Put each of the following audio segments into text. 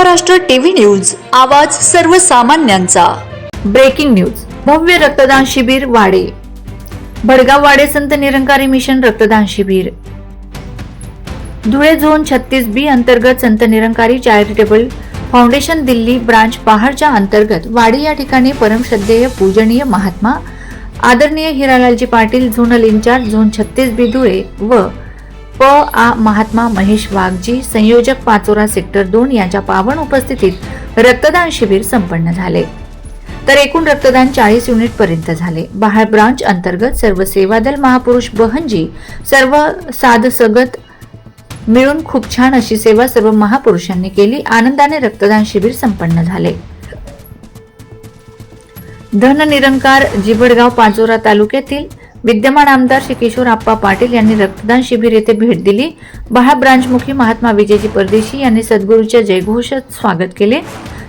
Maharashtra TV news आवाज सर्वसामान्यांचा. Breaking news भव्य रक्तदान शिबिर वाडे. भडगाव वाडे संत निरंकारी मिशन रक्तदान शिबिर. धुळे झोन छत्तीस बी अंतर्गत Sant Nirankari charitable foundation Delhi branch पहाडच्या अंतर्गत वाडी या ठिकाणी परमश्रद्धेय पूजनीय महात्मा आदरणीय Hiralalji Patil zonal in-charge zone छत्तीस बी धुळे व प आ महात्मा महेश वाघजी संयोजक पाचोरा सेक्टर दोन यांच्या पावन उपस्थितीत रक्तदान शिबिर संपन्न झाले. तर एकूण रक्तदान चाळीस युनिट पर्यंत झाले. बहाळ ब्रांच अंतर्गत सर्व सेवादल महापुरुष बहनजी सर्व साधसगत मिळून खूप छान अशी सेवा सर्व महापुरुषांनी केली. आनंदाने रक्तदान शिबिर संपन्न झाले. धन निरंकार जिबडगाव पाचोरा तालुक्यातील विद्यमान आमदार श्री किशोर आप्पा पाटील यांनी रक्तदान शिबिर येथे भेट दिली. बहा ब्रांचमुखी महात्मा विजयजी परदेशी यांनी सद्गुरूच्या जयघोषात स्वागत केले.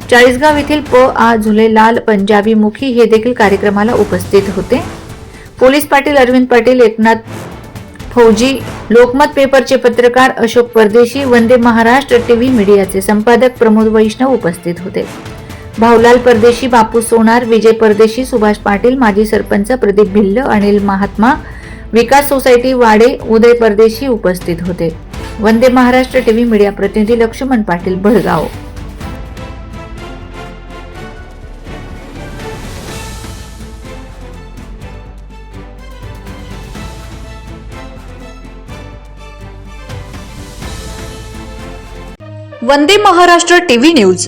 चाळीसगाव येथील प. आ. झुलेलाल पंजाबी मुखी हे देखील कार्यक्रमाला उपस्थित होते. पोलीस पाटील अरविंद पाटील एकनाथ फौजी लोकमत पेपरचे पत्रकार अशोक परदेशी वंदे महाराष्ट्र टीव्ही मीडियाचे संपादक प्रमोद वैष्णव उपस्थित होते. भाऊलाल परदेशी बापू सोनार विजय परदेशी सुभाष पाटील माजी सरपंच प्रदीप भिल्ल अनिल महात्मा विकास सोसायटी वाडे उदय परदेशी उपस्थित होते. वंदे महाराष्ट्र टीव्ही मीडिया प्रतिनिधी लक्ष्मण पाटील भडगाव वंदे महाराष्ट्र टीव्ही न्यूज.